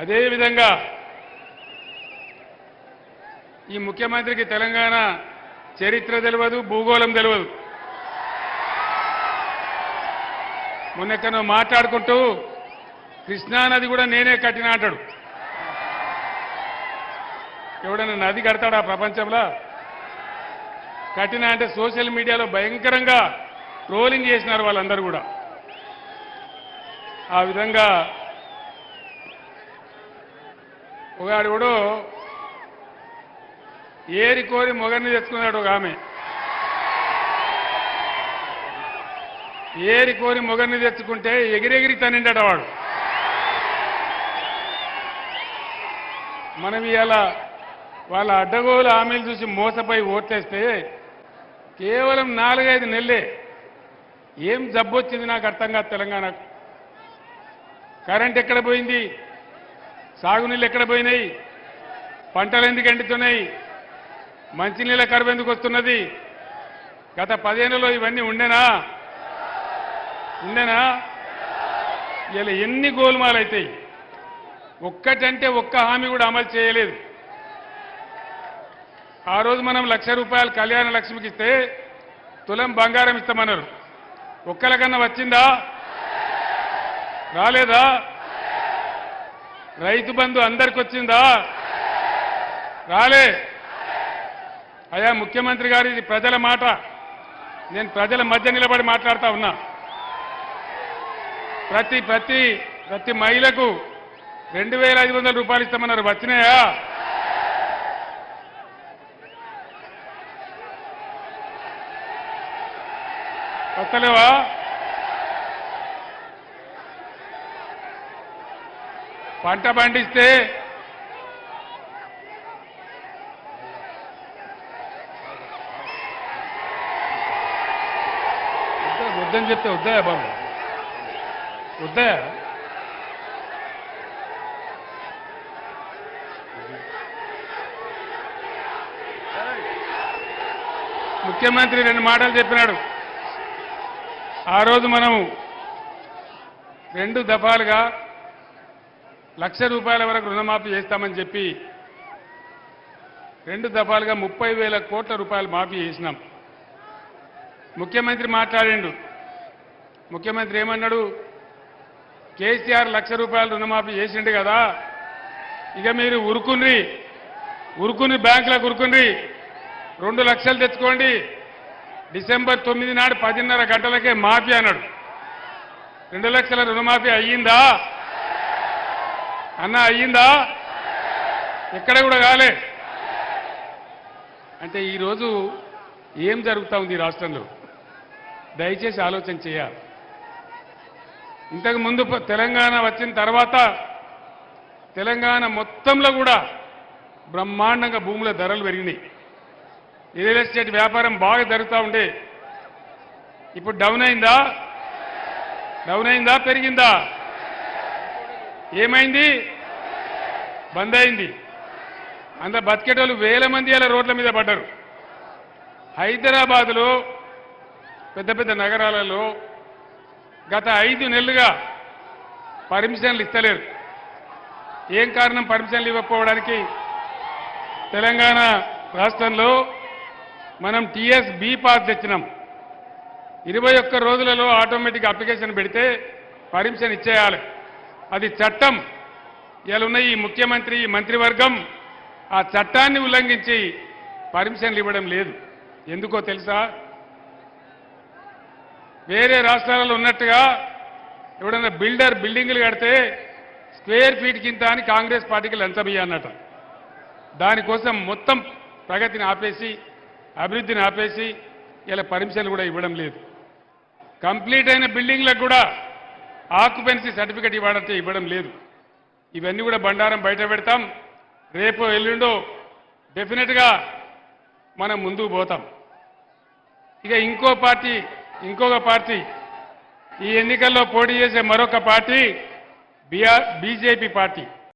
అదేవిధంగా ఈ ముఖ్యమంత్రికి తెలంగాణ చరిత్ర తెలియదు భూగోళం తెలియదు మొన్నెక్కడో మాట్లాడుకుంటూ కృష్ణానది కూడా నేనే కట్టిన అంటాడు. ఎవడన్నా నది కడతాడా ప్రపంచంలో? కట్టిన అంటే సోషల్ మీడియాలో భయంకరంగా ట్రోలింగ్ చేసినారు వాళ్ళందరూ కూడా. ఆ విధంగా ఒకడు కూడా ఏరి కోరి మొగర్ని తెచ్చుకున్నాడు ఒక ఆమె. ఏరి కోరి మొగర్ని తెచ్చుకుంటే ఎగిరెగిరి తనిండట వాడు. మనం ఇలా వాళ్ళ అడ్డగోలు హామీలు చూసి మోసపోయి ఓట్లేస్తే కేవలం నాలుగైదు నెలలే ఏం జబ్బు వచ్చింది నాకు అర్థం కాదు తెలంగాణకు. కరెంట్ ఎక్కడ పోయింది? సాగునీళ్ళు ఎక్కడ పోయినాయి? పంటలు ఎందుకు ఎండుతున్నాయి? మంచినీళ్ళ కరువు ఎందుకు వస్తున్నది? గత పదేళ్ళలో ఇవన్నీ ఉండేనా? ఉండేనా? ఇలా ఎన్ని గోలుమాలు అవుతాయి ఒక్కటంటే ఒక్క హామీ కూడా అమలు చేయలేదు. ఆ రోజు మనం లక్ష రూపాయలు కళ్యాణ లక్ష్మికి ఇస్తే తులం బంగారం ఇస్తామన్నారు. ఒక్కలకన్నా వచ్చిందా? రాలేదా? రైతు బంధు అందరికి వచ్చిందా రాలే. అయా ముఖ్యమంత్రి గారు ఇది ప్రజల మాట. నేను ప్రజల మధ్య నిలబడి మాట్లాడుతా ఉన్నా. ప్రతి ప్రతి ప్రతి మహిళకు రెండు వేల ఐదు వందల రూపాయలు ఇస్తామన్నారు. వచ్చినాయా? వస్తలేవా? పంట పండిస్తే వద్దని చెప్తే వద్దాయా బాబు. వద్దాయా ముఖ్యమంత్రి రెండు మాటలు చెప్పినాడు. ఆ రోజు మనము రెండు దఫాలుగా లక్ష రూపాయల వరకు రుణమాఫీ చేస్తామని చెప్పి రెండు దఫాలుగా ముప్పై వేల కోట్ల రూపాయలు మాఫీ చేసినాం. ముఖ్యమంత్రి మాట్లాడిండు. ముఖ్యమంత్రి ఏమన్నాడు? కేసీఆర్ లక్ష రూపాయలు రుణమాఫీ చేసిండు కదా. ఇక మీరు ఉరుకుని ఉరుకుని బ్యాంకులకు ఉరుకుని రెండు లక్షలు తెచ్చుకోండి. డిసెంబర్ తొమ్మిది నాడు పదిన్నర గంటలకే మాఫీ అన్నాడు. రెండు లక్షల రుణమాఫీ అయ్యిందా? అన్న అయ్యిందా? ఎక్కడ కూడా కాలే అంటే ఈరోజు ఏం జరుగుతూ ఉంది ఈ రాష్ట్రంలో? దయచేసి ఆలోచన చేయాలి ఇంతకు ముందు తెలంగాణ వచ్చిన తర్వాత తెలంగాణ మొత్తంలో కూడా బ్రహ్మాండంగా భూముల ధరలు పెరిగినాయి. రియల్ ఎస్టేట్ వ్యాపారం బాగా జరుగుతూ ఉండే. ఇప్పుడు డౌన్ అయిందా? డౌన్ అయిందా? పెరిగిందా? ఏమైంది? బంద్ అయింది అందులో బతికేటోళ్ళు వేల మంది అలా రోడ్ల మీద పడ్డారు. హైదరాబాదులో పెద్ద పెద్ద నగరాలలో గత ఐదు నెలలుగా పర్మిషన్లు ఇస్తలేరు. ఏం కారణం పర్మిషన్లు ఇవ్వకపోవడానికి? తెలంగాణ రాష్ట్రంలో మనం టీఎస్ బి పాస్ తెచ్చినాం. ఇరవై ఒక్క రోజులలో ఆటోమేటిక్ అప్లికేషన్ పెడితే పర్మిషన్ ఇచ్చేయాలి. అది చట్టం. ఇలా ఉన్న ఈ ముఖ్యమంత్రి ఈ మంత్రివర్గం ఆ చట్టాన్ని ఉల్లంఘించి పర్మిషన్లు ఇవ్వడం లేదు. ఎందుకో తెలుసా? వేరే రాష్ట్రాలలో ఉన్నట్టుగా ఎవడన్నా బిల్డర్ బిల్డింగ్లు కడితే స్క్వేర్ ఫీట్ కింద అని కాంగ్రెస్ పార్టీకి లంచం ఇయ్యన్నట దానికోసం మొత్తం ప్రగతిని ఆపేసి అభివృద్ధిని ఆపేసి ఇలా పర్మిషన్లు కూడా ఇవ్వడం లేదు. కంప్లీట్ అయిన బిల్డింగ్లకు కూడా ఆక్యుపెన్సీ సర్టిఫికెట్ ఇవ్వాలంటే ఇవ్వడం లేదు. ఇవన్నీ కూడా బండారం బయట పెడతాం. రేపు ఎల్లుండో డెఫినెట్గా మనం ముందుకు పోతాం. ఇక ఇంకో పార్టీ ఇంకొక పార్టీ. ఈ ఎన్నికల్లో పోటీ చేసే మరొక పార్టీ బీఆర్ బీజేపీ పార్టీ.